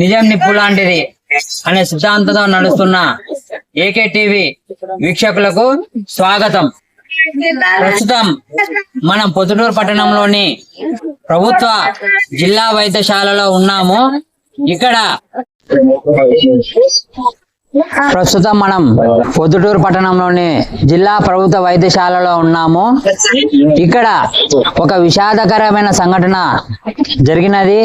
నిజం నిప్పు లాంటిది అనే సిద్ధాంతంతో నడుస్తున్న ఏకే టీవీ వీక్షకులకు స్వాగతం. ప్రస్తుతం మనం పొద్దుటూరు పట్టణంలోని ప్రభుత్వ జిల్లా వైద్యశాలలో ఉన్నాము. ఇక్కడ ప్రస్తుతం మనం పొద్దుటూరు పట్టణంలోని జిల్లా ప్రభుత్వ వైద్యశాలలో ఉన్నాము. ఇక్కడ ఒక విషాదకరమైన సంఘటన జరిగినది.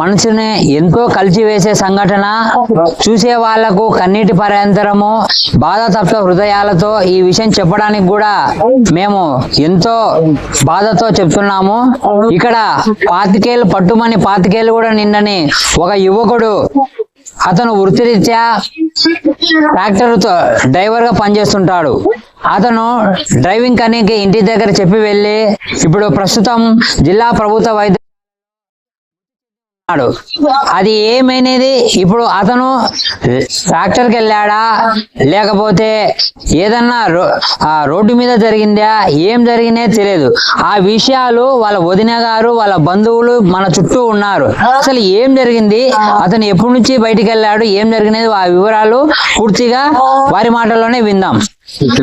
మనసుని ఎంతో కలిచివేసే సంఘటన. చూసే వాళ్ళకు కన్నీటి పర్యంతరము బాధతప్త హృదయాలతో ఈ విషయం చెప్పడానికి కూడా మేము ఎంతో బాధతో చెప్తున్నాము. ఇక్కడ పాతికేలు పట్టుమని పాతికేలు కూడా నిండని ఒక యువకుడు అతను వృత్తిరీత్యా ట్రాక్టర్తో డ్రైవర్గా పనిచేస్తుంటాడు. అతను డ్రైవింగ్ కనీకి ఇంటి దగ్గర చెప్పి వెళ్ళి ఇప్పుడు ప్రస్తుతం జిల్లా ప్రభుత్వ వైద్య ఉన్నాడు. అది ఏమైనది? ఇప్పుడు అతను ట్రాక్టర్కి వెళ్ళాడా లేకపోతే ఏదన్నా రో- ఆ రోడ్డు మీద జరిగిందా? ఏం జరిగినే తెలియదు. ఆ విషయాలు వాళ్ళ వదిన గారు వాళ్ళ బంధువులు మన చుట్టూ ఉన్నారు. అసలు ఏం జరిగింది? అతను ఎప్పటి నుంచి బయటికి వెళ్ళాడు? ఏం జరిగినది? ఆ వివరాలు పూర్తిగా వారి మాటల్లోనే విందాం.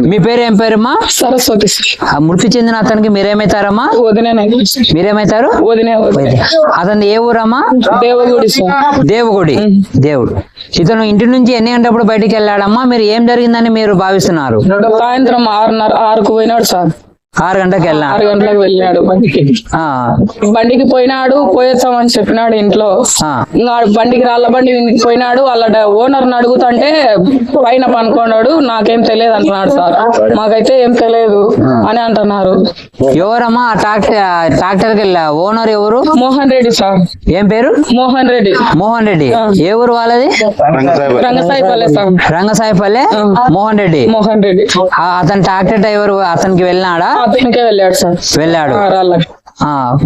మీ పేరు ఏం పేరమ్మా? సరస్వతి ఆ మృతి చెందిన అతనికి మీరేమైతారమ్మా? మీరేమైతారు? అతను ఏ ఊరమ్మా? దేవగుడి దేవుగుడి. దేవుడు. ఇతను ఇంటి నుంచి ఎన్ని గంటప్పుడు బయటికి వెళ్ళాడమ్మా? మీరు ఏం జరిగిందని మీరు భావిస్తున్నారు? సాయంత్రం ఆరున్నర ఆరుకు పోయినాడు సార్. ఆరు గంటలకు వెళ్ళా ఆరు గంటలకు వెళ్ళాడు బండికి. ఆ, బండికి పోయినాడు పోయేస్తామని చెప్పినాడు ఇంట్లో. ఇంకా బండికి రాళ్ళ బండి పోయినాడు వాళ్ళ ఓనర్ అడుగుతుంటే పైన పనుకున్నాడు నాకేం తెలియదు అంటున్నాడు సార్. మాకైతే ఏం తెలియదు అని అంటున్నారు. ఎవరమ్మా ఆ ట్రాక్టర్ ఆ ట్రాక్టర్కి వెళ్ళా? ఓనర్ ఎవరు? మోహన్ రెడ్డి సార్. ఏం పేరు? మోహన్ రెడ్డి. మోహన్ రెడ్డి. ఏ ఊరు వాళ్ళది? రంగసాయిపల్లె సార్. రంగసాయిపల్లె? మోహన్ రెడ్డి. మోహన్ రెడ్డి. అతను ట్రాక్టర్ డ్రైవర్ అతనికి వెళ్ళినాడా? అతనికే వెళ్ళాడు సార్. వెళ్ళాడు.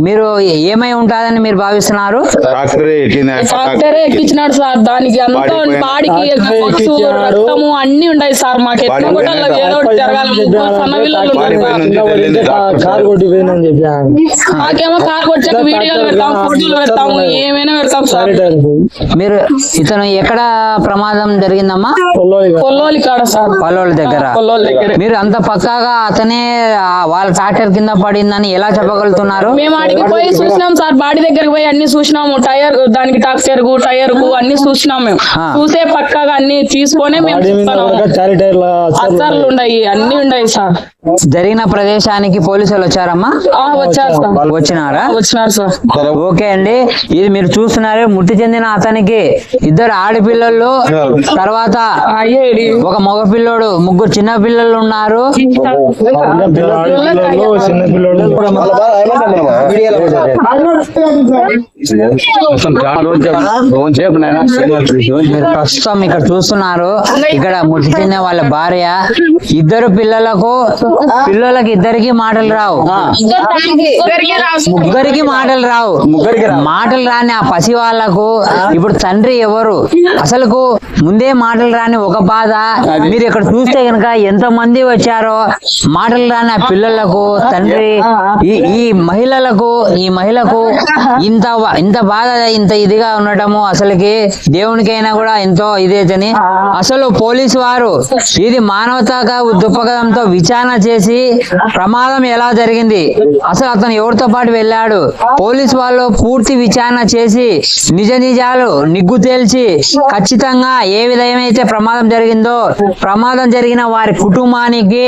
మీరు ఏమై ఉంటాదని మీరు భావిస్తున్నారు? ఎక్కించినాడు సార్. దానికి అంతా బాడీకి రక్తము అన్ని ఉన్నాయి సార్. మాకు పిల్లలు మాకేమో కార్ వీడియోలు పెడతాం ఫోటోలు పెడతాము ఏమైనా పెడతాం సార్. మీరు ఇతను ఎక్కడ ప్రమాదం జరిగిందమ్మా? కొల్లోలి కాడ సార్. పల్లోళ్ళ దగ్గర. కొల్లోలి దగ్గర. మీరు అంత పక్కాగా అతనే ఆ, వాళ్ళ ట్రాక్టర్ కింద పడిందని ఎలా చెప్పగలుగుతున్నారు? మేము ఆడికి పోయి చూసినాం సార్. బాడీ దగ్గరికి పోయి అన్ని చూసినాము. టైర్ దానికి టాక్టర్కు టైర్కు అన్ని చూసినాం మేము. చూసే పక్కాగా అన్ని తీసుకొని మేము అచ్చర్లు ఉన్నాయి. అన్ని ఉన్నాయి సార్. జరిగిన ప్రదేశానికి పోలీసులు వచ్చారమ్మా? ఆ వచ్చారు సార్. వచ్చినారా? వచ్చినారు సార్. ఓకే అండి. ఇది మీరు చూస్తున్నారు. మృతి చెందిన అతనికి ఇద్దరు ఆడపిల్లలు తర్వాత అయ్యేది ఒక మగ పిల్లోడు ముగ్గురు చిన్న పిల్లలు ఉన్నారు. ప్రస్తుతం ఇక్కడ చూస్తున్నారు. ఇక్కడ మృతి చెందిన వాళ్ళ భార్య. ఇద్దరు పిల్లలకు పిల్లలకి ఇద్దరికి మాటలు రావు. ముగ్గురికి మాటలు రావు. మాటలు రాని ఆ పసి వాళ్ళకు ఇప్పుడు తండ్రి ఎవరు? అసలుకు ముందే మాటలు రాని ఒక బాధ. మీరు ఇక్కడ చూస్తే కనుక ఎంత మంది వచ్చారో మాటలు రాని ఆ పిల్లలకు తండ్రి ఈ ఈ మహిళలకు ఈ మహిళకు ఇంత ఇంత బాధ ఇంత ఇదిగా ఉండటము అసలుకి దేవునికైనా కూడా ఎంతో ఇదేదని అసలు పోలీసు వారు ఇది మానవతాగా దృక్పథంతో విచారణ చేసి ప్రమాదం ఎలా జరిగింది? అసలు అతను ఎవరితో పాటు వెళ్ళాడు? పోలీసు వాళ్ళు పూర్తి విచారణ చేసి నిజ నిజాలు నిగ్గు తేల్చి ఖచ్చితంగా ఏ విధమైతే ప్రమాదం జరిగిందో ప్రమాదం జరిగిన వారి కుటుంబానికి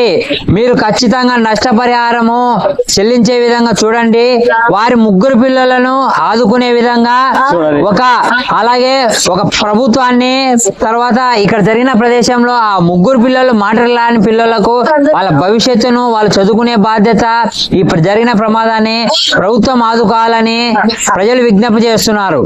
మీరు ఖచ్చితంగా నష్టపరిహారము చెల్లించే విధంగా చూడండి వారి ముగ్గురు పిల్లలను ఆదుకునే విధంగా ఒక అలాగే ఒక ప్రభుత్వాన్ని తర్వాత ఇక్కడ జరిగిన ప్రదేశంలో ఆ ముగ్గురు పిల్లలు మాట్లాడలేని పిల్లలకు వాళ్ళ భవిష్యత్తును వాళ్ళు చదువుకునే బాధ్యత ఈ జరిగిన ప్రమాదాన్ని ప్రభుత్వం ఆదుకోవాలని ప్రజలు విజ్ఞప్తి చేస్తున్నారు.